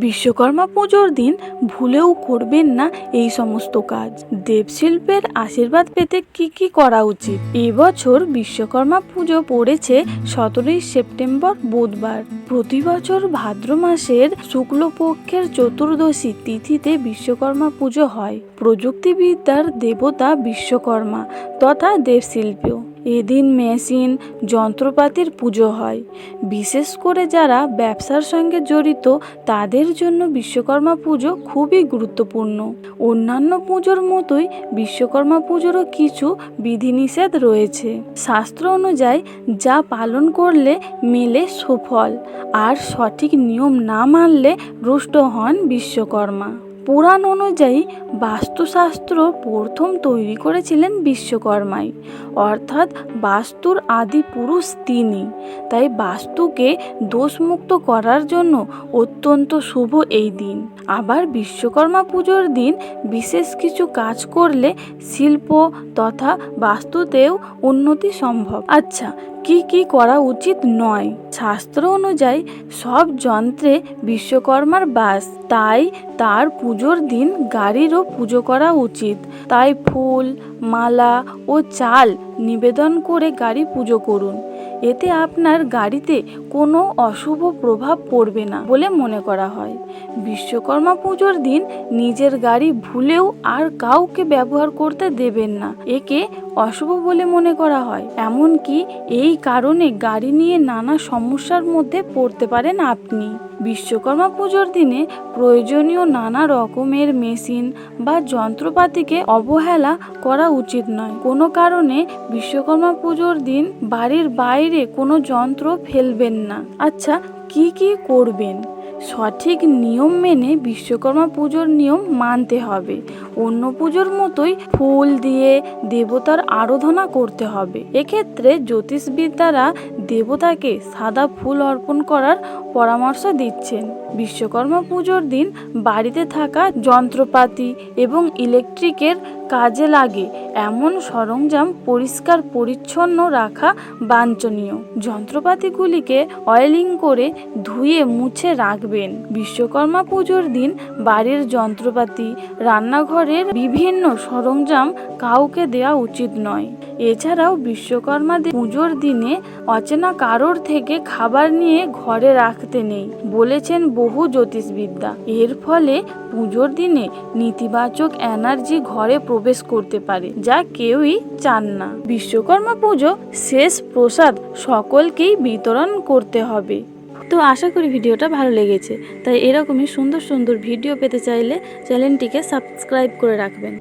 বিশ্বকর্মা পুজোর দিন ভুলেও করবেন না এই সমস্ত কাজ। দেবশিল্পের আশীর্বাদ পেতে কি কি করা উচিত? এবছর বিশ্বকর্মা পুজো পড়েছে সতেরোই সেপ্টেম্বর বুধবার। প্রতি বছর ভাদ্র মাসের শুক্লপক্ষের চতুর্দশী তিথিতে বিশ্বকর্মা পুজো হয়। প্রযুক্তিবিদ্যার দেবতা বিশ্বকর্মা তথা দেবশিল্পীও। এদিন মেশিন যন্ত্রপাতির পুজো হয়। বিশেষ করে যারা ব্যবসার সঙ্গে জড়িত, তাদের জন্য বিশ্বকর্মা পুজো খুবই গুরুত্বপূর্ণ। অন্যান্য পুজোর মতোই বিশ্বকর্মা পুজোরও কিছু বিধিনিষেধ রয়েছে। শাস্ত্র অনুযায়ী, যা পালন করলে মেলে সুফল, আর সঠিক নিয়ম না মানলে রুষ্ট হন বিশ্বকর্মা। পুরাণ অনুযায়ী বাস্তুশাস্ত্র প্রথম তৈরি করেছিলেন বিশ্বকর্মাই। অর্থাৎ বাস্তুর আদি পুরুষ তিনি। তাই বাস্তুকে দোষমুক্ত করার জন্য অত্যন্ত শুভ এই দিন। আবার বিশ্বকর্মা পুজোর দিন বিশেষ কিছু কাজ করলে শিল্প তথা বাস্তুতেও উন্নতি সম্ভব। আচ্ছা কি কি করা উচিত নয়? শাস্ত্র অনুযায়ী সব যন্ত্রে বিশ্বকর্মার বাস। তাই তার পুজোর দিন গাড়িরও পুজো করা উচিত। তাই ফুল, মালা ও চাল নিবেদন করে গাড়ি পুজো করুন। এতে আপনার গাড়িতে কোনো অশুভ প্রভাব পড়বে না বলে মনে করা হয়। বিশ্বকর্মা পুজোর দিন নিজের গাড়ি ভুলেও আর কাউকে ব্যবহার করতে দেবেন না। একে অশুভ বলে মনে করা হয়। এমনকি এই কারণে গাড়ি নিয়ে নানা সমস্যার মধ্যে পড়তে পারেন আপনি। বিশ্বকর্মা পুজোর দিনে প্রয়োজনীয় নানা রকমের মেশিন বা যন্ত্রপাতিকে অবহেলা করা উচিত নয়। কোনো কারণে বিশ্বকর্মা পুজোর দিন বাড়ির বাইরে কোনো যন্ত্র ফেলবেন না। আচ্ছা কি কি করবেন? সঠিক নিয়ম মেনে বিশ্বকর্মা পুজোর নিয়ম মানতে হবে। অন্য পুজোর মতোই ফুল দিয়ে দেবতার আরাধনা করতে হবে। এক্ষেত্রে জ্যোতিষবিদ্যারা দেবতাকে সাদা ফুল অর্পণ করার পরামর্শ দিচ্ছেন। বিশ্বকর্মা পুজোর দিন বাড়িতে থাকা যন্ত্রপাতি এবং ইলেকট্রিকের কাজে লাগে এমন সরঞ্জাম পরিষ্কার পরিচ্ছন্ন রাখা বাঞ্ছনীয়। যন্ত্রপাতিগুলিকে অয়েলিং করে ধুয়ে মুছে রাখবেন। বিশ্বকর্মা পুজোর দিন বাড়ির যন্ত্রপাতি, রান্নাঘরের বিভিন্ন সরঞ্জাম কাউকে দেওয়া উচিত নয়। এছাড়াও বিশ্বকর্মা পুজোর দিনে অচেনা কারোর থেকে খাবার নিয়ে ঘরে রাখতে নেই, বলেছেন বহু জ্যোতিষবিদ্যা এর ফলে পুজোর দিনে নেতিবাচক এনার্জি ঘরে প্রবেশ করতে পারে, যা কেউই চান না। বিশ্বকর্মা পুজো শেষ প্রসাদ সকলকেই বিতরণ করতে হবে। তো আশা করি ভিডিওটা ভালো লেগেছে, তাই এরকমই সুন্দর সুন্দর ভিডিও পেতে চাইলে চ্যানেলটিকে সাবস্ক্রাইব করে রাখবেন।